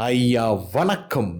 ஐயா வணக்கம்.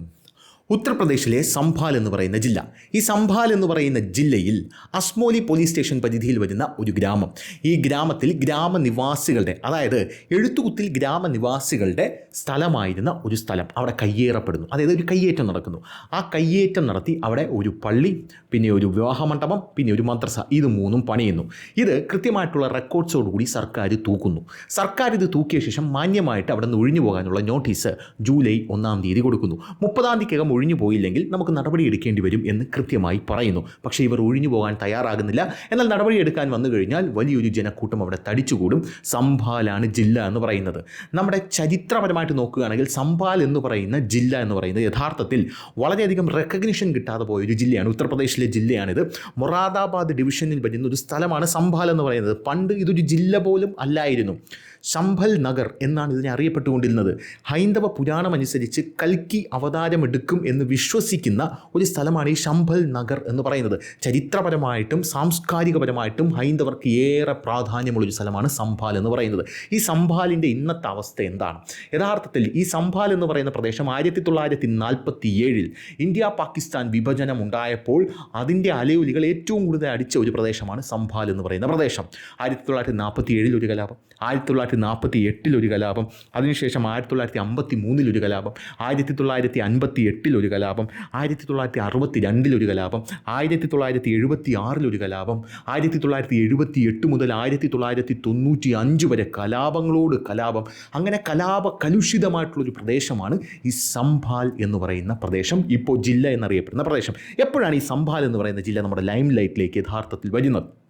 ഉത്തർപ്രദേശിലെ സംഭാൽ എന്ന് പറയുന്ന ജില്ല. ഈ സംഭാൽ എന്ന് പറയുന്ന ജില്ലയിൽ അസ്മോലി പോലീസ് സ്റ്റേഷൻ പരിധിയിൽ വരുന്ന ഒരു ഗ്രാമം. ഈ ഗ്രാമത്തിൽ ഗ്രാമനിവാസികളുടെ അതായത് എഴുത്തുകുത്തിൽ ഗ്രാമനിവാസികളുടെ സ്ഥലമായിരുന്ന ഒരു സ്ഥലം അവിടെ കയ്യേറപ്പെടുന്നു. അതായത് ഒരു കയ്യേറ്റം നടക്കുന്നു. ആ കയ്യേറ്റം നടത്തി അവിടെ ഒരു പള്ളി പിന്നെ ഒരു വിവാഹ മണ്ഡപം പിന്നെ ഒരു മദ്രസ. ഇത് മൂന്നും പണിയുന്നു. ഇത് കൃത്യമായിട്ടുള്ള റെക്കോർഡ്സോടുകൂടി സർക്കാർ തൂക്കുന്നു. സർക്കാർ ഇത് തൂക്കിയ ശേഷം മാന്യമായിട്ട് അവിടെ നിന്ന് ഒഴിഞ്ഞു പോകാനുള്ള നോട്ടീസ് ജൂലൈ ഒന്നാം തീയതി കൊടുക്കുന്നു. മുപ്പതാം തീയതിക്കകം ഒഴിഞ്ഞു പോയില്ലെങ്കിൽ നമുക്ക് നടപടി എടുക്കേണ്ടി വരും എന്ന് കൃത്യമായി പറയുന്നു. പക്ഷേ ഇവർ ഒഴിഞ്ഞു പോകാൻ തയ്യാറാകുന്നില്ല. എന്നാൽ നടപടി എടുക്കാൻ വന്നു കഴിഞ്ഞാൽ വലിയൊരു ജനക്കൂട്ടം അവിടെ തടിച്ചുകൂടും. സംഭാലാണ് ജില്ല എന്ന് പറയുന്നത്. നമ്മുടെ ചരിത്രപരമായിട്ട് നോക്കുകയാണെങ്കിൽ സംഭാൽ എന്ന് പറയുന്ന ജില്ല എന്ന് പറയുന്നത് യഥാർത്ഥത്തിൽ വളരെയധികം റെക്കഗ്നിഷൻ കിട്ടാതെ പോയ ഒരു ജില്ലയാണ്. ഉത്തർപ്രദേശിലെ ജില്ലയാണിത്. മൊറാദാബാദ് ഡിവിഷനിൽ വരുന്ന ഒരു സ്ഥലമാണ് സംഭാൽ എന്ന് പറയുന്നത്. പണ്ട് ഇതൊരു ജില്ല പോലും അല്ലായിരുന്നു. ശംഭൽ നഗർ എന്നാണ് ഇതിനെ അറിയപ്പെട്ടുകൊണ്ടിരുന്നത്. ഹൈന്ദവ പുരാണമനുസരിച്ച് കൽക്കി അവതാരമെടുക്കും എന്ന് വിശ്വസിക്കുന്ന ഒരു സ്ഥലമാണ് ഈ ശംഭൽ നഗർ എന്ന് പറയുന്നത്. ചരിത്രപരമായിട്ടും സാംസ്കാരികപരമായിട്ടും ഹൈന്ദവർക്ക് ഏറെ പ്രാധാന്യമുള്ളൊരു സ്ഥലമാണ് സംഭാൽ എന്ന് പറയുന്നത്. ഈ സംഭാലിന്റെ ഇന്നത്തെ അവസ്ഥ എന്താണ്? യഥാർത്ഥത്തിൽ ഈ സംഭാൽ എന്ന് പറയുന്ന പ്രദേശം ആയിരത്തി തൊള്ളായിരത്തി നാൽപ്പത്തി ഏഴിൽ ഇന്ത്യ പാകിസ്ഥാൻ വിഭജനം ഉണ്ടായപ്പോൾ അതിന്റെ അലയൊലികൾ ഏറ്റവും കൂടുതൽ അടിച്ച ഒരു പ്രദേശമാണ് സംഭാൽ എന്ന് പറയുന്ന പ്രദേശം. ആയിരത്തി തൊള്ളായിരത്തി നാൽപ്പത്തി ഏഴിൽ ഒരു കലാപം. ആയിരത്തി തൊള്ളായിരത്തി നാൽപ്പത്തി എട്ടിൽ ഒരു കലാപം അതിനുശേഷം ആയിരത്തി തൊള്ളായിരത്തി അമ്പത്തി മൂന്നിൽ ഒരു കലാപം ആയിരത്തി തൊള്ളായിരത്തി അൻപത്തി എട്ടിൽ ഒരു കലാപം ആയിരത്തി തൊള്ളായിരത്തി അറുപത്തി രണ്ടിൽ ഒരു കലാപം ആയിരത്തി തൊള്ളായിരത്തി എഴുപത്തി ആറിൽ ഒരു കലാപം ആയിരത്തി തൊള്ളായിരത്തി എഴുപത്തി എട്ട് മുതൽ ആയിരത്തി തൊള്ളായിരത്തി തൊണ്ണൂറ്റി അഞ്ച് വരെ കലാപങ്ങളോട് കലാപം. അങ്ങനെ കലാപ കലുഷിതമായിട്ടുള്ളൊരു പ്രദേശമാണ് ഈ സംഭാൽ എന്ന് പറയുന്ന പ്രദേശം. ഇപ്പോൾ ജില്ല എന്നറിയപ്പെടുന്ന പ്രദേശം. എപ്പോഴാണ് ഈ സംഭാൽ എന്ന് പറയുന്ന ജില്ല നമ്മുടെ ലൈം ലൈറ്റിലേക്ക് യഥാർത്ഥത്തിൽ വരുന്നത്?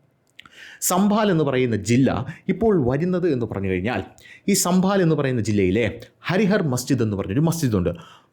സംഭാൽ എന്ന് പറയുന്ന ജില്ല ഇപ്പോൾ വരുന്നത് എന്ന് പറഞ്ഞു കഴിഞ്ഞാൽ ഈ സംഭാൽ എന്ന് പറയുന്ന ജില്ലയിലെ ഹരിഹർ മസ്ജിദ് എന്ന് പറഞ്ഞൊരു മസ്ജിദുണ്ട്.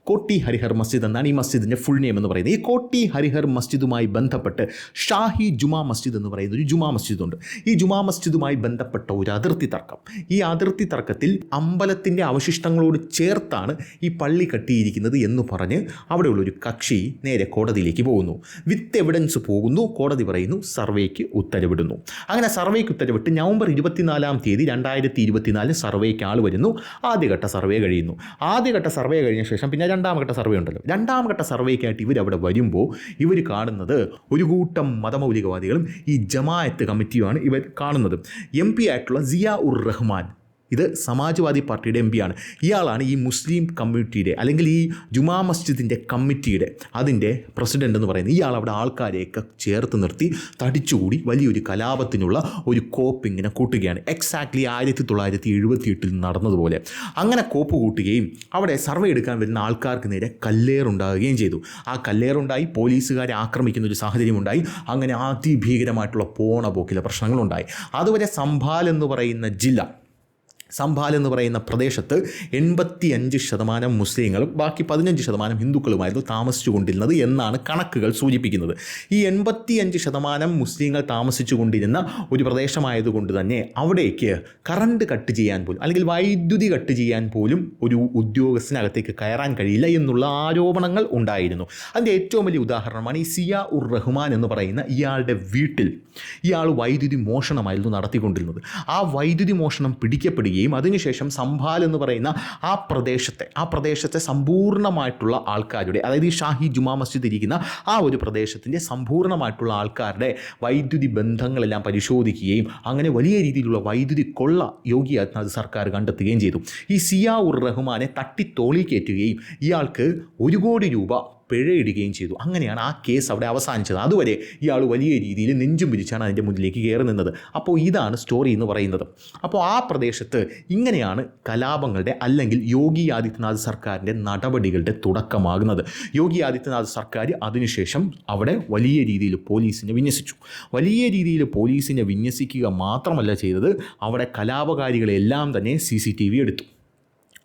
കോട്ടി ഹരിഹർ മസ്ജിദ് എന്നാണ് ഈ മസ്ജിദിന്റെ ഫുൾ നെയിം എന്ന് പറയുന്നത്. ഈ കോട്ടി ഹരിഹർ മസ്ജിദുമായി ബന്ധപ്പെട്ട് ഷാഹി ജുമാ മസ്ജിദ് എന്ന് പറയുന്ന ഒരു ജുമാ മസ്ജിദുണ്ട്. ഈ ജുമാ മസ്ജിദുമായി ബന്ധപ്പെട്ട ഒരു അതിർത്തി തർക്കം. ഈ അതിർത്തി തർക്കത്തിൽ അമ്പലത്തിന്റെ അവശിഷ്ടങ്ങളോട് ചേർത്താണ് ഈ പള്ളി കെട്ടിയിരിക്കുന്നത് എന്ന് പറഞ്ഞ് അവിടെയുള്ളൊരു കക്ഷി നേരെ കോടതിയിലേക്ക് പോകുന്നു. വിത്ത് എവിഡൻസ് പോകുന്നു. കോടതി പറയുന്നു സർവേക്ക് ഉത്തരവിടുന്നു. അങ്ങനെ സർവേക്ക് ഉത്തരവിട്ട് നവംബർ ഇരുപത്തിനാലാം തീയതി രണ്ടായിരത്തി ഇരുപത്തിനാലിന് സർവേക്ക് ആൾ വരുന്നു. ആദ്യഘട്ട സർവേ കഴിയുന്നു. ആദ്യഘട്ട സർവേ കഴിഞ്ഞ ശേഷം പിന്നെ രണ്ടാം ഘട്ട സർവേ ഉണ്ടല്ലോ. രണ്ടാം ഘട്ട സർവേക്കായിട്ട് ഇവരവിടെ വരുമ്പോൾ ഇവർ കാണുന്നത് ഒരു കൂട്ടം മതമൗലികവാദികളും ഈ ജമായത്ത് കമ്മിറ്റിയുമാണ് ഇവർ കാണുന്നത്. എം പി ആയിട്ടുള്ള സിയ ഉർ റഹ്മാൻ ഇത് സമാജ്വാദി പാർട്ടിയുടെ എം പിയാണ് ഇയാളാണ് ഈ മുസ്ലിം കമ്മ്യൂണിറ്റിയുടെ അല്ലെങ്കിൽ ഈ ജുമാ മസ്ജിദിന്റെ കമ്മിറ്റിയുടെ അതിന്റെ പ്രസിഡന്റ് എന്ന് പറയുന്നത്. ഇയാൾ അവിടെ ആൾക്കാരെയൊക്കെ ചേർത്ത് നിർത്തി തടിച്ചുകൂടി വലിയൊരു കലാപത്തിനുള്ള ഒരു കോപ്പ് ഇങ്ങനെ കൂട്ടുകയാണ്. എക്സാക്ട്ലി ആയിരത്തി തൊള്ളായിരത്തി എഴുപത്തി എട്ടിൽ നടന്നതുപോലെ. അങ്ങനെ കോപ്പ് കൂട്ടുകയും അവിടെ സർവേ എടുക്കാൻ വരുന്ന ആൾക്കാർക്ക് നേരെ കല്ലേറുണ്ടാകുകയും ചെയ്തു. ആ കല്ലേറുണ്ടായി പോലീസുകാരെ ആക്രമിക്കുന്ന ഒരു സാഹചര്യമുണ്ടായി അങ്ങനെ അതിഭീകരമായിട്ടുള്ള പോണ പോക്കിലെ പ്രശ്നങ്ങളുണ്ടായി അതുവരെ സംഭാൽ എന്ന് പറയുന്ന ജില്ല സംഭാൽ എന്ന് പറയുന്ന പ്രദേശത്ത് എൺപത്തി അഞ്ച് ശതമാനം മുസ്ലിങ്ങളും ബാക്കി പതിനഞ്ച് ശതമാനം ഹിന്ദുക്കളുമായിരുന്നു താമസിച്ചു കൊണ്ടിരുന്നത് എന്നാണ് കണക്കുകൾ സൂചിപ്പിക്കുന്നത്. ഈ എൺപത്തി അഞ്ച് ശതമാനം മുസ്ലിങ്ങൾ താമസിച്ചു കൊണ്ടിരുന്ന ഒരു പ്രദേശമായതുകൊണ്ട് തന്നെ അവിടേക്ക് കറണ്ട് കട്ട് ചെയ്യാൻ പോലും അല്ലെങ്കിൽ വൈദ്യുതി കട്ട് ചെയ്യാൻ പോലും ഒരു ഉദ്യോഗസ്ഥനകത്തേക്ക് കയറാൻ കഴിയില്ല എന്നുള്ള ആരോപണങ്ങൾ ഉണ്ടായിരുന്നു. അതിന്റെ ഏറ്റവും വലിയ ഉദാഹരണമാണ് ഈ സിയ ഉർ റഹ്മാൻ എന്ന് പറയുന്ന ഇയാളുടെ വീട്ടിൽ ഇയാൾ വൈദ്യുതി മോഷണമായിരുന്നു നടത്തിക്കൊണ്ടിരുന്നത്. ആ വൈദ്യുതി മോഷണം പിടിക്കപ്പെടുകയും അതിനുശേഷം സംഭാൽ എന്ന് പറയുന്ന ആ പ്രദേശത്തെ ആ പ്രദേശത്തെ സമ്പൂർണമായിട്ടുള്ള ആൾക്കാരുടെ അതായത് ഈ ഷാഹി ജുമാ മസ്ജിദ് ഇരിക്കുന്ന ആ ഒരു പ്രദേശത്തിന്റെ സമ്പൂർണമായിട്ടുള്ള ആൾക്കാരുടെ വൈദ്യുതി ബന്ധങ്ങളെല്ലാം പരിശോധിക്കുകയും അങ്ങനെ വലിയ രീതിയിലുള്ള വൈദ്യുതി കൊള്ള യോഗി ആദിത്യനാഥ് സർക്കാർ കണ്ടെത്തുകയും ചെയ്തു. ഈ സിയാ ഉർ റഹ്മാനെ തട്ടിത്തോളി കയറ്റുകയും ഇയാൾക്ക് ഒരു കോടി രൂപ പിഴയിടുകയും ചെയ്തു. അങ്ങനെയാണ് ആ കേസ് അവിടെ അവസാനിച്ചത്. അതുവരെ ഇയാൾ വലിയ രീതിയിൽ നെഞ്ചും പിരിച്ചാണ് അതിന്റെ മുന്നിലേക്ക് കയറി നിന്നത്. അപ്പോൾ ഇതാണ് സ്റ്റോറി എന്ന് പറയുന്നത്. അപ്പോൾ ആ പ്രദേശത്ത് ഇങ്ങനെയാണ് കലാപങ്ങളുടെ അല്ലെങ്കിൽ യോഗി ആദിത്യനാഥ് സർക്കാരിന്റെ നടപടികളുടെ തുടക്കമാകുന്നത്. യോഗി ആദിത്യനാഥ് സർക്കാർ അതിനുശേഷം അവിടെ വലിയ രീതിയിൽ പോലീസിനെ വിന്യസിച്ചു. വലിയ രീതിയിൽ പോലീസിനെ വിന്യസിക്കുക മാത്രമല്ല ചെയ്തത് അവിടെ കലാപകാരികളെല്ലാം തന്നെ സി എടുത്തു.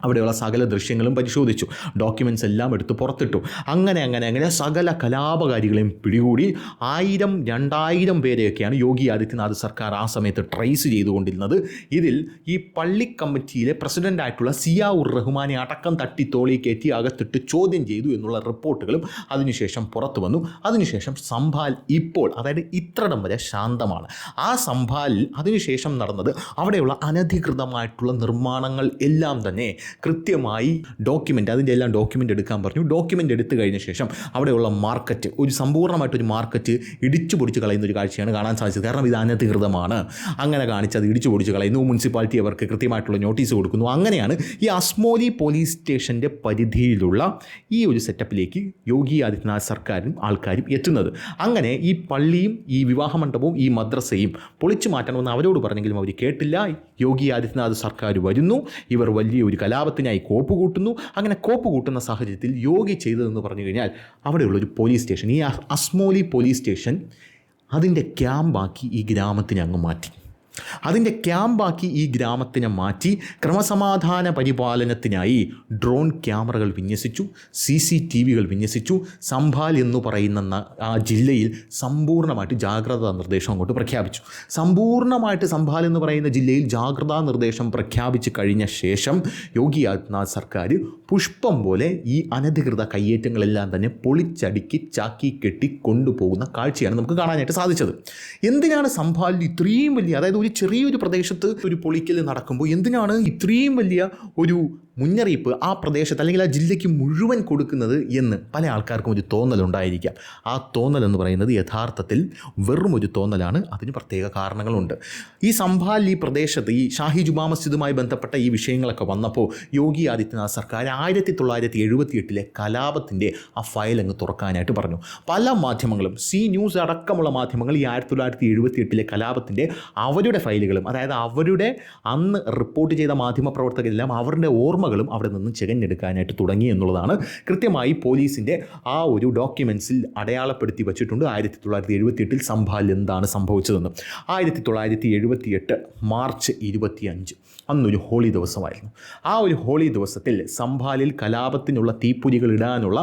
അവിടെയുള്ള സകല ദൃശ്യങ്ങളും പരിശോധിച്ചു. ഡോക്യുമെന്റ്സ് എല്ലാം എടുത്ത് പുറത്തിട്ടു. അങ്ങനെ അങ്ങനെ അങ്ങനെ സകല കലാപകാരികളെയും പിടികൂടി ആയിരം രണ്ടായിരം പേരെയൊക്കെയാണ് യോഗി ആദിത്യനാഥ് സർക്കാർ ആ സമയത്ത് ട്രേസ് ചെയ്തുകൊണ്ടിരുന്നത്. ഇതിൽ ഈ പള്ളി കമ്മിറ്റിയിലെ പ്രസിഡന്റായിട്ടുള്ള സിയാ ഉർ റഹ്മാനെ അടക്കം തട്ടി തോളി കയറ്റി അകത്തിട്ട് ചോദ്യം ചെയ്തു എന്നുള്ള റിപ്പോർട്ടുകളും അതിനുശേഷം പുറത്തു വന്നു. അതിനുശേഷം സംഭാൽ ഇപ്പോൾ അതായത് ഇത്രടം വരെ ശാന്തമാണ്. ആ സംഭാലിൽ അതിനുശേഷം നടന്നത് അവിടെയുള്ള അനധികൃതമായിട്ടുള്ള നിർമ്മാണങ്ങൾ എല്ലാം തന്നെ കൃത്യമായി ഡോക്യുമെന്റ് അതിന്റെ എല്ലാം ഡോക്യുമെന്റ് എടുക്കാൻ പറഞ്ഞു. ഡോക്യുമെന്റ് എടുത്തു കഴിഞ്ഞ ശേഷം അവിടെയുള്ള മാർക്കറ്റ് ഒരു സമ്പൂർണമായിട്ടൊരു മാർക്കറ്റ് ഇടിച്ചു പൊടിച്ച് കളയുന്ന ഒരു കാഴ്ചയാണ് കാണാൻ സാധിച്ചത്. കാരണം ഇത് അനധികൃതമാണ്. അങ്ങനെ കാണിച്ച് അത് ഇടിച്ചു പൊടിച്ച് കളയുന്നു. മുനിസിപ്പാലിറ്റി അവർക്ക് കൃത്യമായിട്ടുള്ള നോട്ടീസ് കൊടുക്കുന്നു. അങ്ങനെയാണ് ഈ അസ്മോലി പോലീസ് സ്റ്റേഷന്റെ പരിധിയിലുള്ള ഈ ഒരു സെറ്റപ്പിലേക്ക് യോഗി ആദിത്യനാഥ് സർക്കാരും ആൾക്കാരും എത്തുന്നത്. അങ്ങനെ ഈ പള്ളിയും ഈ വിവാഹ മണ്ഡപവും ഈ മദ്രസയും പൊളിച്ചു മാറ്റണമെന്ന് അവരോട് പറഞ്ഞെങ്കിലും അവർ കേട്ടില്ല. യോഗി ആദിത്യനാഥ് സർക്കാർ വരുന്നു. ഇവർ വലിയ ഒരു കലാപത്തിനായി കോപ്പ് കൂട്ടുന്നു. അങ്ങനെ കോപ്പ് കൂട്ടുന്ന സാഹചര്യത്തിൽ യോഗി ചെയ്തതെന്ന് പറഞ്ഞു കഴിഞ്ഞാൽ അവിടെയുള്ള ഒരു പോലീസ് സ്റ്റേഷൻ ഈ അസ്മോലി പോലീസ് സ്റ്റേഷൻ അതിന്റെ ക്യാമ്പാക്കി ഈ ഗ്രാമത്തിനെ അങ്ങ് മാറ്റി. അതിന്റെ ക്യാമ്പാക്കി ഈ ഗ്രാമത്തിനെ മാറ്റി ക്രമസമാധാന പരിപാലനത്തിനായി ഡ്രോൺ ക്യാമറകൾ വിന്യസിച്ചു സി സി ടി വികൾ വിന്യസിച്ചു. സംഭാൽ എന്ന് പറയുന്ന ആ ജില്ലയിൽ സമ്പൂർണമായിട്ട് ജാഗ്രതാ നിർദ്ദേശം അങ്ങോട്ട് പ്രഖ്യാപിച്ചു. സമ്പൂർണമായിട്ട് സംഭാൽ എന്ന് പറയുന്ന ജില്ലയിൽ ജാഗ്രതാ നിർദ്ദേശം പ്രഖ്യാപിച്ച് കഴിഞ്ഞ ശേഷം യോഗി ആദിത്യനാഥ് സർക്കാർ പുഷ്പം പോലെ ഈ അനധികൃത കയ്യേറ്റങ്ങളെല്ലാം തന്നെ പൊളിച്ചടുക്കി ചാക്കി കെട്ടി കൊണ്ടുപോകുന്ന കാഴ്ചയാണ് നമുക്ക് കാണാനായിട്ട് സാധിച്ചത്. എന്തിനാണ് സംഭാൽ ഇത്രയും വലിയ അതായത് ഒരു ചെറിയൊരു പ്രദേശത്ത് ഒരു പൊളിക്കൽ നടക്കുമ്പോൾ എന്തിനാണ് ഇത്രയും വലിയ ഒരു മുന്നറിയിപ്പ് ആ പ്രദേശത്ത് അല്ലെങ്കിൽ ആ ജില്ലയ്ക്ക് മുഴുവൻ കൊടുക്കുന്നത് എന്ന് പല ആൾക്കാർക്കും ഒരു തോന്നലുണ്ടായിരിക്കാം. ആ തോന്നൽ എന്ന് പറയുന്നത് യഥാർത്ഥത്തിൽ വെറും ഒരു തോന്നലാണ്. അതിന് പ്രത്യേക കാരണങ്ങളുണ്ട്. ഈ സംഭാൽ ഈ പ്രദേശത്ത് ഈ ഷാഹി ജുമാ മസ്ജിദുമായി ബന്ധപ്പെട്ട ഈ വിഷയങ്ങളൊക്കെ വന്നപ്പോൾ യോഗി ആദിത്യനാഥ് സർക്കാർ ആയിരത്തി തൊള്ളായിരത്തി എഴുപത്തി എട്ടിലെ കലാപത്തിന്റെ ആ ഫയൽ അങ്ങ് തുറക്കാനായിട്ട് പറഞ്ഞു. പല മാധ്യമങ്ങളും സി ന്യൂസ് അടക്കമുള്ള മാധ്യമങ്ങൾ ഈ ആയിരത്തി തൊള്ളായിരത്തി എഴുപത്തി എട്ടിലെ കലാപത്തിന്റെ അവരുടെ ഫയലുകളും അതായത് അവരുടെ അന്ന് റിപ്പോർട്ട് ചെയ്ത മാധ്യമപ്രവർത്തകരെല്ലാം അവരുടെ ഓർമ്മകളും അവിടെ നിന്ന് ചെകഞ്ഞെടുക്കാനായിട്ട് തുടങ്ങി എന്നുള്ളതാണ് കൃത്യമായി പോലീസിന്റെ ആ ഒരു ഡോക്യുമെൻസിൽ അടയാളപ്പെടുത്തി വച്ചിട്ടുണ്ട്. ആയിരത്തി തൊള്ളായിരത്തി എഴുപത്തി എട്ടിൽ സംഭാൽ എന്താണ് സംഭവിച്ചതെന്ന്. ആയിരത്തി തൊള്ളായിരത്തി എഴുപത്തി എട്ട് മാർച്ച് ഇരുപത്തി അഞ്ച് അന്നൊരു ഹോളി ദിവസമായിരുന്നു. ആ ഒരു ഹോളി ദിവസത്തിൽ സംഭാലിൽ കലാപത്തിനുള്ള തീപ്പൊരികൾ ഇടാനുള്ള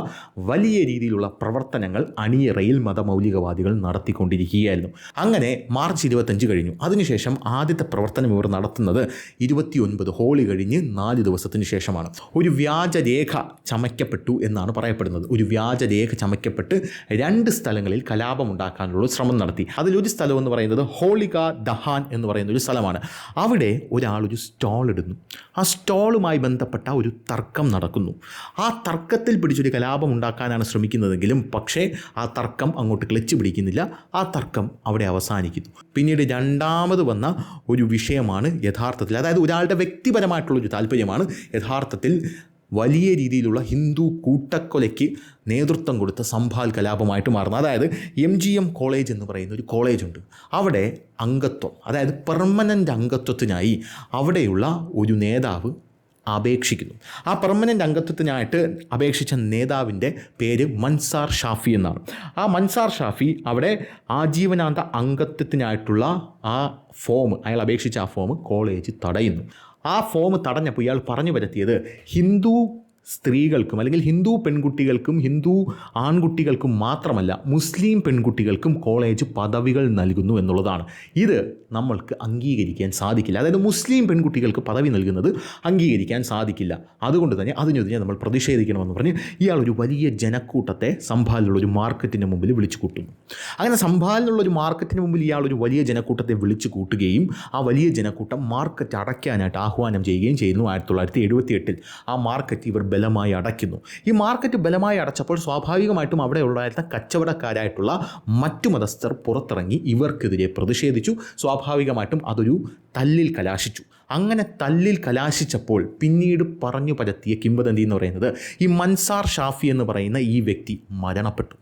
വലിയ രീതിയിലുള്ള പ്രവർത്തനങ്ങൾ അണിയറയിൽ മതമൗലികവാദികൾ നടത്തിക്കൊണ്ടിരിക്കുകയായിരുന്നു. അങ്ങനെ മാർച്ച് ഇരുപത്തഞ്ച് കഴിഞ്ഞു. അതിനുശേഷം ആദ്യത്തെ പ്രവർത്തനം ഇവർ നടത്തുന്നത് ഇരുപത്തിയൊൻപത് ഹോളി കഴിഞ്ഞ് നാല് ദിവസത്തിന് ശേഷമാണ്. ഒരു വ്യാജരേഖ ചമയ്ക്കപ്പെട്ടു എന്നാണ് പറയപ്പെടുന്നത്. ഒരു വ്യാജരേഖ ചമയ്ക്കപ്പെട്ട് രണ്ട് സ്ഥലങ്ങളിൽ കലാപമുണ്ടാക്കാനുള്ള ശ്രമം നടത്തി. അതിലൊരു സ്ഥലം എന്ന് പറയുന്നത് ഹോളിക ദഹാൻ എന്ന് പറയുന്ന ഒരു സ്ഥലമാണ്. അവിടെ ഒരാൾ ഒരു സ്റ്റോൾ ഇടുന്നു. ആ സ്റ്റോളുമായി ബന്ധപ്പെട്ട ഒരു തർക്കം നടക്കുന്നു. ആ തർക്കത്തിൽ പിടിച്ചൊരു കലാപം ഉണ്ടാക്കാനാണ് ശ്രമിക്കുന്നതെങ്കിലും പക്ഷേ ആ തർക്കം അങ്ങോട്ട് ക്ലച്ച് പിടിക്കുന്നില്ല. ആ തർക്കം അവിടെ അവസാനിക്കുന്നു. പിന്നീട് രണ്ടാമത് വന്ന ഒരു വിഷയമാണ് യഥാർത്ഥത്തിൽ. അതായത് ഒരാളുടെ വ്യക്തിപരമായിട്ടുള്ളൊരു താല്പര്യമാണ്. യഥാർത്ഥത്തിൽ വലിയ രീതിയിലുള്ള ഹിന്ദു കൂട്ടക്കൊലയ്ക്ക് നേതൃത്വം കൊടുത്ത സംഭാൽ കലാപമായിട്ട് മാറുന്നത് അതായത് എം ജി എം കോളേജ് എന്ന് പറയുന്ന ഒരു കോളേജുണ്ട്. അവിടെ അംഗത്വം അതായത് പെർമനന്റ് അംഗത്വത്തിനായി അവിടെയുള്ള ഒരു നേതാവ് അപേക്ഷിക്കുന്നു. ആ പെർമനന്റ് അംഗത്വത്തിനായിട്ട് അപേക്ഷിച്ച നേതാവിന്റെ പേര് മൻസാർ ഷാഫി എന്നാണ്. ആ മൻസാർ ഷാഫി അവിടെ ആജീവനാന്ത അംഗത്വത്തിനായിട്ടുള്ള ആ ഫോം അയാൾ അപേക്ഷിച്ച ആ ഫോം കോളേജ് തടയുന്നു. ആ ഫോം തടഞ്ഞപ്പോൾ ഇയാൾ പറഞ്ഞു വരുത്തിയത് ഹിന്ദു സ്ത്രീകൾക്കും അല്ലെങ്കിൽ ഹിന്ദു പെൺകുട്ടികൾക്കും ഹിന്ദു ആൺകുട്ടികൾക്കും മാത്രമല്ല മുസ്ലിം പെൺകുട്ടികൾക്കും കോളേജ് പദവികൾ നൽകുന്നു എന്നുള്ളതാണ്. ഇത് നമ്മൾക്ക് അംഗീകരിക്കാൻ സാധിക്കില്ല. അതായത് മുസ്ലിം പെൺകുട്ടികൾക്ക് പദവി നൽകുന്നത് അംഗീകരിക്കാൻ സാധിക്കില്ല. അതുകൊണ്ട് തന്നെ അതിനെതിരെ നമ്മൾ പ്രതിഷേധിക്കണമെന്ന് പറഞ്ഞ് ഇയാൾ ഒരു വലിയ ജനക്കൂട്ടത്തെ സംഭാലിലുള്ള ഒരു മാർക്കറ്റിന് മുമ്പിൽ വിളിച്ചു കൂട്ടുന്നു. അങ്ങനെ സംഭാലിനുള്ള ഒരു മാർക്കറ്റിന് മുമ്പിൽ ഇയാൾ ഒരു വലിയ ജനക്കൂട്ടത്തെ വിളിച്ചു കൂട്ടുകയും ആ വലിയ ജനക്കൂട്ടം മാർക്കറ്റ് അടയ്ക്കാനായിട്ട് ആഹ്വാനം ചെയ്യുകയും ചെയ്യുന്നു ആയിരത്തി തൊള്ളായിരത്തി എഴുപത്തി എട്ടിൽ ആ മാർക്കറ്റ് ഇവർ ബലമായി അടയ്ക്കുന്നു. ഈ മാർക്കറ്റ് ബലമായി അടച്ചപ്പോൾ സ്വാഭാവികമായിട്ടും അവിടെ ഉണ്ടായിരുന്ന കച്ചവടക്കാരായിട്ടുള്ള മറ്റു മതസ്ഥർ പുറത്തിറങ്ങി ഇവർക്കെതിരെ പ്രതിഷേധിച്ചു. സ്വാഭാവികമായിട്ടും അതൊരു തല്ലിൽ കലാശിച്ചു. അങ്ങനെ തല്ലിൽ കലാശിച്ചപ്പോൾ പിന്നീട് പറഞ്ഞു പരത്തിയ കിംവദന്തി എന്ന് പറയുന്നത് ഈ മൻസാർ ഷാഫി എന്ന് പറയുന്ന ഈ വ്യക്തി മരണപ്പെട്ടു.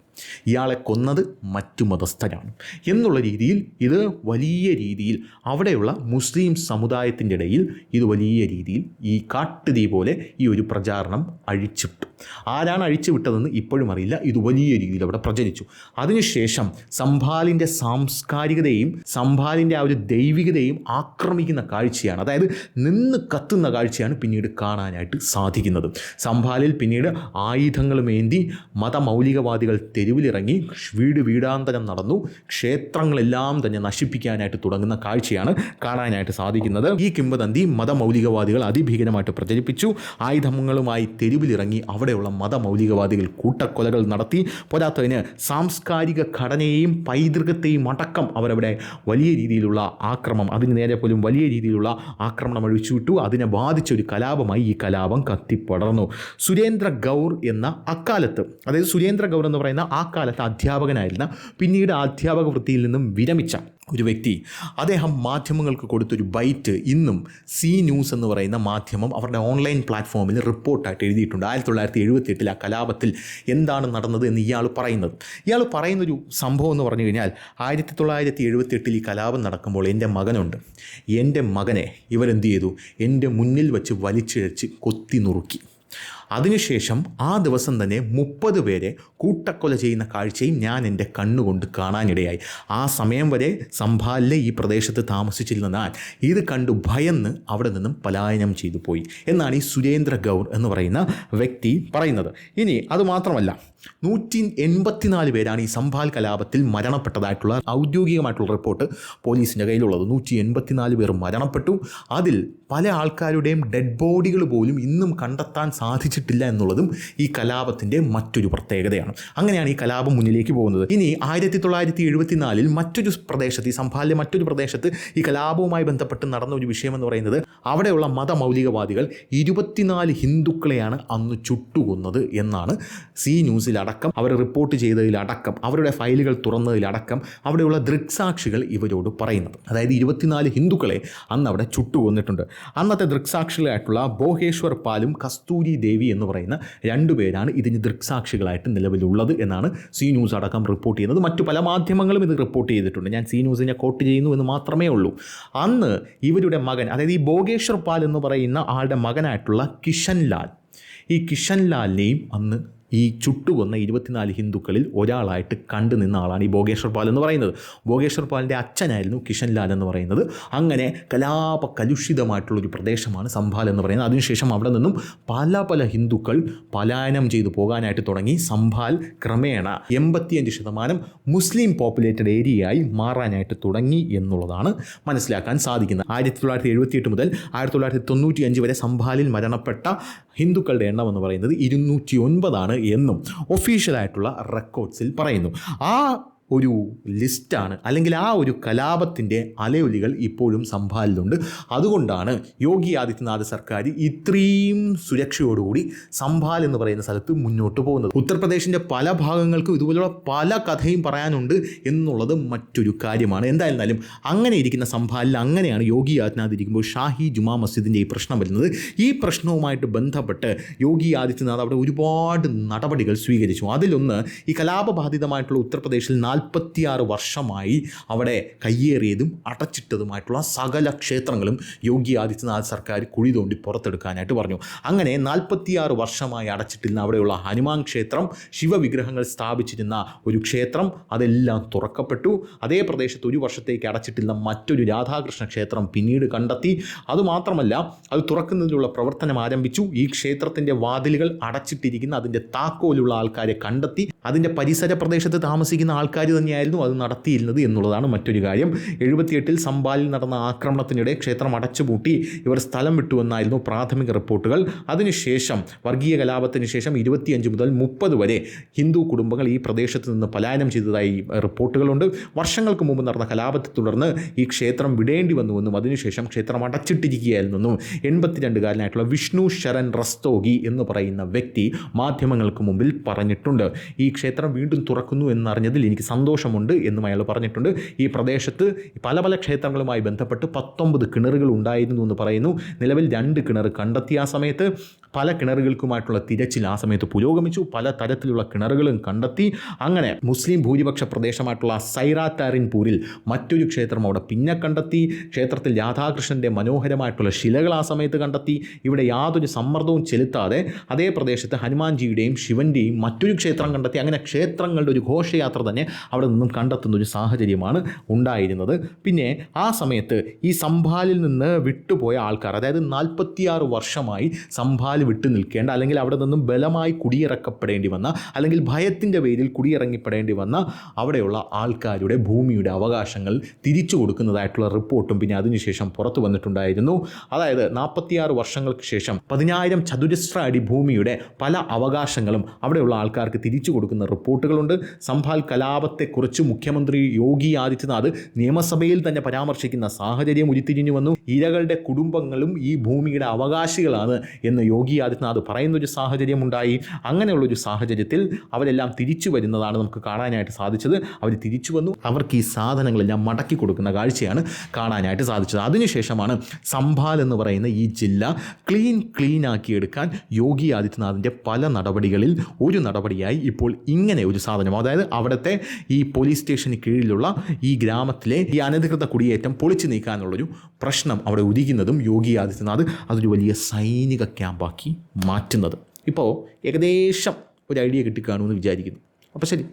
ഇയാളെ കൊന്നത് മറ്റു മതസ്ഥരാണ് എന്നുള്ള രീതിയിൽ ഇത് വലിയ രീതിയിൽ അവിടെയുള്ള മുസ്ലിം സമുദായത്തിന്റെ ഇടയിൽ ഇത് വലിയ രീതിയിൽ ഈ കാട്ടുതീ പോലെ ഈ ഒരു പ്രചാരണം അഴിച്ചുവിട്ടു ആരാണ് അഴിച്ചു വിട്ടതെന്ന് ഇപ്പോഴും അറിയില്ല. ഇത് വലിയ രീതിയിൽ അവിടെ പ്രചരിച്ചു. അതിനുശേഷം സംഭാലിന്റെ സാംസ്കാരികതയും സംഭാലിന്റെ ആ ഒരു ദൈവികതയും ആക്രമിക്കുന്ന കാഴ്ചയാണ്. അതായത് നിന്ന് കത്തുന്ന കാഴ്ചയാണ് പിന്നീട് കാണാനായിട്ട് സാധിക്കുന്നത്. സംഭാലിൽ പിന്നീട് ആയുധങ്ങളുമേന്തി മതമൗലികവാദികൾ തെരുവിലിറങ്ങി വീട് വീടാന്തരം നടന്നു. ക്ഷേത്രങ്ങളെല്ലാം തന്നെ നശിപ്പിക്കാനായിട്ട് തുടങ്ങുന്ന കാഴ്ചയാണ് കാണാനായിട്ട് സാധിക്കുന്നത്. ഈ കിംവദന്തി മതമൗലികവാദികൾ അതിഭീകരമായിട്ട് പ്രചരിപ്പിച്ചു. ആയുധങ്ങളുമായി തെരുവിലിറങ്ങി അവിടെ അവിടെയുള്ള മതമൗലികവാദികൾ കൂട്ടക്കൊലകൾ നടത്തി പോരാത്തതിന് സാംസ്കാരിക ഘടനയെയും പൈതൃകത്തെയും അടക്കം അവരവിടെ വലിയ രീതിയിലുള്ള ആക്രമം അതിന് നേരെ പോലും വലിയ രീതിയിലുള്ള ആക്രമണം അഴിച്ചുവിട്ടു. അതിനെ ബാധിച്ച ഒരു കലാപമായി ഈ കലാപം കത്തിപ്പടർന്നു. സുരേന്ദ്ര ഗൗർ എന്ന അക്കാലത്ത് അതായത് സുരേന്ദ്ര ഗൗർ എന്ന് പറയുന്ന ആ കാലത്ത് അധ്യാപകനായിരുന്ന പിന്നീട് അധ്യാപക വൃത്തിയിൽ നിന്നും വിരമിച്ച ഒരു വ്യക്തി അദ്ദേഹം മാധ്യമങ്ങൾക്ക് കൊടുത്തൊരു ബൈറ്റ് ഇന്നും സി ന്യൂസ് എന്ന് പറയുന്ന മാധ്യമം അവരുടെ ഓൺലൈൻ പ്ലാറ്റ്ഫോമിൽ റിപ്പോർട്ടായിട്ട് എഴുതിയിട്ടുണ്ട്. ആയിരത്തി തൊള്ളായിരത്തി എഴുപത്തി എട്ടിൽ ആ കലാപത്തിൽ എന്താണ് നടന്നത് എന്ന് ഇയാൾ പറയുന്നത്. ഇയാൾ പറയുന്നൊരു സംഭവം എന്ന് പറഞ്ഞു കഴിഞ്ഞാൽ ആയിരത്തി തൊള്ളായിരത്തി എഴുപത്തി എട്ടിൽ ഈ കലാപം നടക്കുമ്പോൾ എന്റെ മകനുണ്ട്. എന്റെ മകനെ ഇവരെന്ത് ചെയ്തു? എന്റെ മുന്നിൽ വെച്ച് വലിച്ചിഴച്ച് കൊത്തി നുറുക്കി. അതിനുശേഷം ആ ദിവസം തന്നെ മുപ്പത് പേരെ കൂട്ടക്കൊല ചെയ്യുന്ന കാഴ്ചയും ഞാൻ എന്റെ കണ്ണുകൊണ്ട് കാണാനിടയായി. ആ സമയം വരെ സംഭാലിലെ ഈ പ്രദേശത്ത് താമസിച്ചിരുന്ന ഞാൻ ഇത് കണ്ടു ഭയന്ന് അവിടെ നിന്നും പലായനം ചെയ്തു പോയി. എന്നാണ് ഈ സുരേന്ദ്ര ഗൗർ എന്ന് പറയുന്ന വ്യക്തി പറയുന്നത്. ഇനി അതുമാത്രമല്ല നൂറ്റി എൺപത്തിനാല് പേരാണ് ഈ സംഭാൽ കലാപത്തിൽ മരണപ്പെട്ടതായിട്ടുള്ള ഔദ്യോഗികമായിട്ടുള്ള റിപ്പോർട്ട് പോലീസിന്റെ കയ്യിലുള്ളത്. നൂറ്റി എൺപത്തിനാല് പേർ മരണപ്പെട്ടു. അതിൽ പല ആൾക്കാരുടെയും ഡെഡ് ബോഡികൾ പോലും ഇന്നും കണ്ടെത്താൻ സാധിച്ചിട്ടില്ല എന്നുള്ളതും ഈ കലാപത്തിന്റെ മറ്റൊരു പ്രത്യേകതയാണ്. അങ്ങനെയാണ് ഈ കലാപം മുന്നിലേക്ക് പോകുന്നത്. ഇനി ആയിരത്തി തൊള്ളായിരത്തി എഴുപത്തിനാലിൽ മറ്റൊരു പ്രദേശത്ത് ഈ സംഭാലിലെ മറ്റൊരു പ്രദേശത്ത് ഈ കലാപവുമായി ബന്ധപ്പെട്ട് നടന്ന ഒരു വിഷയമെന്ന് പറയുന്നത് അവിടെയുള്ള മതമൗലികവാദികൾ ഇരുപത്തിനാല് ഹിന്ദുക്കളെയാണ് അന്ന് ചുട്ടുകൊന്നത് എന്നാണ് സി ന്യൂസിലടക്കം അവർ റിപ്പോർട്ട് ചെയ്തതിലടക്കം അവരുടെ ഫയലുകൾ തുറന്നതിലടക്കം അവിടെയുള്ള ദൃക്സാക്ഷികൾ ഇവരോട് പറയുന്നത്. അതായത് ഇരുപത്തിനാല് ഹിന്ദുക്കളെ അന്ന് അവിടെ ചുട്ടുകൊന്നിട്ടുണ്ട്. അന്നത്തെ ദൃക്സാക്ഷികളായിട്ടുള്ള ബോഹേശ്വർ പാലും കസ്തൂരി ദേവി എന്ന് പറയുന്ന രണ്ടുപേരാണ് ഇതിന് ദൃക്സാക്ഷികളായിട്ട് നിലവിലുള്ളത് എന്നാണ് സി ന്യൂസ് അടക്കം റിപ്പോർട്ട് ചെയ്യുന്നത്. മറ്റു പല മാധ്യമങ്ങളും ഇത് റിപ്പോർട്ട് ചെയ്തിട്ടുണ്ട്. ഞാൻ സി ന്യൂസിനെ കോട്ട് ചെയ്യുന്നു എന്ന് മാത്രമേ ഉള്ളൂ. അന്ന് ഇവരുടെ മകൻ അതായത് ഈ ബോഗേശ്വർ പാൽ എന്ന് പറയുന്ന ആളുടെ മകനായിട്ടുള്ള കിഷൻ ലാൽ ഈ കിഷൻ ലാലിനെയും അന്ന് ഈ ചുട്ടുകൊന്ന ഇരുപത്തിനാല് ഹിന്ദുക്കളിൽ ഒരാളായിട്ട് കണ്ടു നിന്ന ആളാണ് ഈ ഭോഗേശ്വർ പാൽ എന്ന് പറയുന്നത്. ഭോഗേശ്വർ പാലിന്റെ അച്ഛനായിരുന്നു കിഷൻലാൽ എന്ന് പറയുന്നത്. അങ്ങനെ കലാപ കലുഷിതമായിട്ടുള്ളൊരു പ്രദേശമാണ് സംഭാൽ എന്ന് പറയുന്നത്. അതിനുശേഷം അവിടെ നിന്നും പല പല ഹിന്ദുക്കൾ പലായനം ചെയ്തു പോകാനായിട്ട് തുടങ്ങി. സംഭാൽ ക്രമേണ എൺപത്തിയഞ്ച് ശതമാനം മുസ്ലിം പോപ്പുലേറ്റഡ് ഏരിയയായി മാറാനായിട്ട് തുടങ്ങി എന്നുള്ളതാണ് മനസ്സിലാക്കാൻ സാധിക്കുന്നത്. ആയിരത്തി തൊള്ളായിരത്തി എഴുപത്തിയെട്ട് മുതൽ ആയിരത്തി തൊള്ളായിരത്തി തൊണ്ണൂറ്റി അഞ്ച് വരെ സംഭാലിൽ മരണപ്പെട്ട ഹിന്ദുക്കളുടെ എണ്ണം എന്ന് പറയുന്നത് ഇരുന്നൂറ്റി ഒൻപതാണ് എന്നും ഒഫീഷ്യലായിട്ടുള്ള റെക്കോർഡ്സിൽ പറയുന്നു. ആ ഒരു ലിസ്റ്റാണ്. അല്ലെങ്കിൽ ആ ഒരു കലാപത്തിന്റെ അലയൊലികൾ ഇപ്പോഴും സംഭാലിലുണ്ട്. അതുകൊണ്ടാണ് യോഗി ആദിത്യനാഥ് സർക്കാർ ഇത്രയും സുരക്ഷയോടുകൂടി സംഭാൽ എന്ന് പറയുന്ന സ്ഥലത്ത് മുന്നോട്ട് പോകുന്നത്. ഉത്തർപ്രദേശിന്റെ പല ഭാഗങ്ങൾക്കും ഇതുപോലുള്ള പല കഥയും പറയാനുണ്ട് എന്നുള്ളത് മറ്റൊരു കാര്യമാണ്. എന്തായിരുന്നാലും അങ്ങനെ ഇരിക്കുന്ന സംഭാലിൽ അങ്ങനെയാണ് യോഗി ആദിത്യനാഥ് ഇരിക്കുമ്പോൾ ഷാഹി ജുമാ മസ്ജിദിന്റെ ഈ പ്രശ്നം വരുന്നത്. ഈ പ്രശ്നവുമായിട്ട് ബന്ധപ്പെട്ട് യോഗി ആദിത്യനാഥ് അവിടെ ഒരുപാട് നടപടികൾ സ്വീകരിച്ചു. അതിലൊന്ന് ഈ കലാപബാധിതമായിട്ടുള്ള ഉത്തർപ്രദേശിൽ നാൽപ്പത്തിയാറ് വർഷമായി അവിടെ കയ്യേറിയതും അടച്ചിട്ടതുമായിട്ടുള്ള സകല ക്ഷേത്രങ്ങളും യോഗി ആദിത്യനാഥ് സർക്കാർ കുഴി തോണ്ടി പുറത്തെടുക്കാനായിട്ട് പറഞ്ഞു. അങ്ങനെ നാൽപ്പത്തിയാറ് വർഷമായി അടച്ചിട്ടിരുന്ന അവിടെയുള്ള ഹനുമാൻ ക്ഷേത്രം ശിവവിഗ്രഹങ്ങൾ സ്ഥാപിച്ചിരുന്ന ഒരു ക്ഷേത്രം അതെല്ലാം തുറക്കപ്പെട്ടു. അതേ പ്രദേശത്ത് ഒരു വർഷത്തേക്ക് അടച്ചിട്ടിരുന്ന മറ്റൊരു രാധാകൃഷ്ണ ക്ഷേത്രം പിന്നീട് കണ്ടെത്തി. അതുമാത്രമല്ല അത് തുറക്കുന്നതിനുള്ള പ്രവർത്തനം ആരംഭിച്ചു. ഈ ക്ഷേത്രത്തിന്റെ വാതിലുകൾ അടച്ചിട്ടിരിക്കുന്ന അതിന്റെ താക്കോലുള്ള ആൾക്കാരെ കണ്ടെത്തി. അതിന്റെ പരിസര പ്രദേശത്ത് താമസിക്കുന്ന ആൾക്കാർ തന്നെയായിരുന്നു അത് നടത്തിയിരുന്നത് എന്നുള്ളതാണ് മറ്റൊരു കാര്യം. എഴുപത്തിയെട്ടിൽ സംബാലിൽ നടന്ന ആക്രമണത്തിനിടെ ക്ഷേത്രം അടച്ചുപൂട്ടി ഇവർ സ്ഥലം വിട്ടുവെന്നായിരുന്നു പ്രാഥമിക റിപ്പോർട്ടുകൾ. അതിനുശേഷം വർഗീയ കലാപത്തിന് ശേഷം ഇരുപത്തിയഞ്ച് മുതൽ മുപ്പത് വരെ ഹിന്ദു കുടുംബങ്ങൾ ഈ പ്രദേശത്ത് നിന്ന് പലായനം ചെയ്തതായി റിപ്പോർട്ടുകളുണ്ട്. വർഷങ്ങൾക്ക് മുമ്പ് നടന്ന കലാപത്തെ തുടർന്ന് ഈ ക്ഷേത്രം വിടേണ്ടി വന്നുവെന്നും അതിനുശേഷം ക്ഷേത്രം അടച്ചിട്ടിരിക്കുകയായിരുന്നെന്നും എൺപത്തിരണ്ടുകാരനായിട്ടുള്ള വിഷ്ണു ശരൺ റസ്തോഗി എന്ന് പറയുന്ന വ്യക്തി മാധ്യമങ്ങൾക്ക് മുമ്പിൽ പറഞ്ഞിട്ടുണ്ട്. ഈ ക്ഷേത്രം വീണ്ടും തുറക്കുന്നു എന്നറിഞ്ഞതിൽ എനിക്ക് സന്തോഷമുണ്ട് എന്നും അയാൾ പറഞ്ഞിട്ടുണ്ട്. ഈ പ്രദേശത്ത് പല പല ക്ഷേത്രങ്ങളുമായി ബന്ധപ്പെട്ട് പത്തൊമ്പത് കിണറുകൾ ഉണ്ടായിരുന്നു എന്ന് പറയുന്നു. നിലവിൽ രണ്ട് കിണർ കണ്ടെത്തിയ ആ സമയത്ത് പല കിണറുകൾക്കുമായിട്ടുള്ള തിരച്ചിൽ ആ സമയത്ത് പുരോഗമിച്ചു. പല തരത്തിലുള്ള കിണറുകളും കണ്ടെത്തി. അങ്ങനെ മുസ്ലിം ഭൂരിപക്ഷ പ്രദേശമായിട്ടുള്ള സൈറാത്താരിൻപൂരിൽ മറ്റൊരു ക്ഷേത്രം അവിടെ പിന്നെ കണ്ടെത്തി. ക്ഷേത്രത്തിൽ രാധാകൃഷ്ണന്റെ മനോഹരമായിട്ടുള്ള ശിലകൾ ആ സമയത്ത് കണ്ടെത്തി. ഇവിടെ യാതൊരു സമ്മർദ്ദവും ചെലുത്താതെ അതേ പ്രദേശത്ത് ഹനുമാൻജിയുടെയും ശിവന്റെയും മറ്റൊരു ക്ഷേത്രം കണ്ടെത്തി. കണ്ടെത്തി അങ്ങനെ ക്ഷേത്രങ്ങളുടെ ഒരു ഘോഷയാത്ര തന്നെ അവിടെ നിന്നും കണ്ടെത്തുന്ന ഒരു സാഹചര്യമാണ് ഉണ്ടായിരുന്നത്. പിന്നെ ആ സമയത്ത് ഈ സംഭാലിൽ നിന്ന് വിട്ടുപോയ ആൾക്കാർ അതായത് നാൽപ്പത്തിയാറ് വർഷമായി സംഭാൽ വിട്ടു നിൽക്കേണ്ട അല്ലെങ്കിൽ അവിടെ നിന്നും ബലമായി കുടിയിറക്കപ്പെടേണ്ടി വന്ന അല്ലെങ്കിൽ ഭയത്തിന്റെ പേരിൽ കുടിയിറങ്ങിപ്പെടേണ്ടി വന്ന അവിടെയുള്ള ആൾക്കാരുടെ ഭൂമിയുടെ അവകാശങ്ങൾ തിരിച്ചു കൊടുക്കുന്നതായിട്ടുള്ള റിപ്പോർട്ടും പിന്നെ അതിനുശേഷം പുറത്തു വന്നിട്ടുണ്ടായിരുന്നു. അതായത് നാൽപ്പത്തിയാറ് വർഷങ്ങൾക്ക് ശേഷം പതിനായിരം ചതുരശ്ര അടി ഭൂമിയുടെ പല അവകാശങ്ങളും അവിടെയുള്ള ആൾക്കാർക്ക് തിരിച്ചു കൊടുക്കുന്ന റിപ്പോർട്ടുകളുണ്ട്. സംഭാൽ കലാപത്തെക്കുറിച്ച് മുഖ്യമന്ത്രി യോഗി ആദിത്യനാഥ് നിയമസഭയിൽ തന്നെ പരാമർശിക്കുന്ന സാഹചര്യം ഉരുത്തിരിഞ്ഞു വന്നു. ഇരകളുടെ കുടുംബങ്ങളും ഈ ഭൂമിയുടെ അവകാശികളാണ് എന്ന് യോഗി ആദിത്യനാഥ് പറയുന്നൊരു സാഹചര്യം ഉണ്ടായി അങ്ങനെയുള്ളൊരു സാഹചര്യത്തിൽ അവരെല്ലാം തിരിച്ചു വരുന്നതാണ് നമുക്ക് കാണാനായിട്ട് സാധിച്ചത്. അവർ തിരിച്ചു വന്നു. അവർക്ക് ഈ സാധനങ്ങളെല്ലാം മടക്കി കൊടുക്കുന്ന കാഴ്ചയാണ് കാണാനായിട്ട് സാധിച്ചത്. അതിനുശേഷമാണ് സംഭാൽ എന്ന് പറയുന്ന ഈ ജില്ല ക്ലീൻ ആക്കിയെടുക്കാൻ യോഗി ആദിത്യനാഥിന്റെ പല നടപടികളിൽ ഒരു നടപടിയായി ഇപ്പോൾ ഇങ്ങനെ ഒരു സാധനം. അതായത് അവിടുത്തെ ഈ പോലീസ് സ്റ്റേഷന് കീഴിലുള്ള ഈ ഗ്രാമത്തിലെ ഈ അനധികൃത കുടിയേറ്റം പൊളിച്ചു നീക്കാനുള്ളൊരു പ്രശ്നം അവിടെ ഉദിക്കുന്നതും യോഗി ആദിത്യനാഥ് അതൊരു വലിയ സൈനിക ക്യാമ്പാക്കി മാറ്റുന്നത്. ഇപ്പോൾ ഏകദേശം ഒരു ഐഡിയ കിട്ടിക്കാണുമെന്ന് വിചാരിക്കുന്നു. അപ്പോൾ ശരി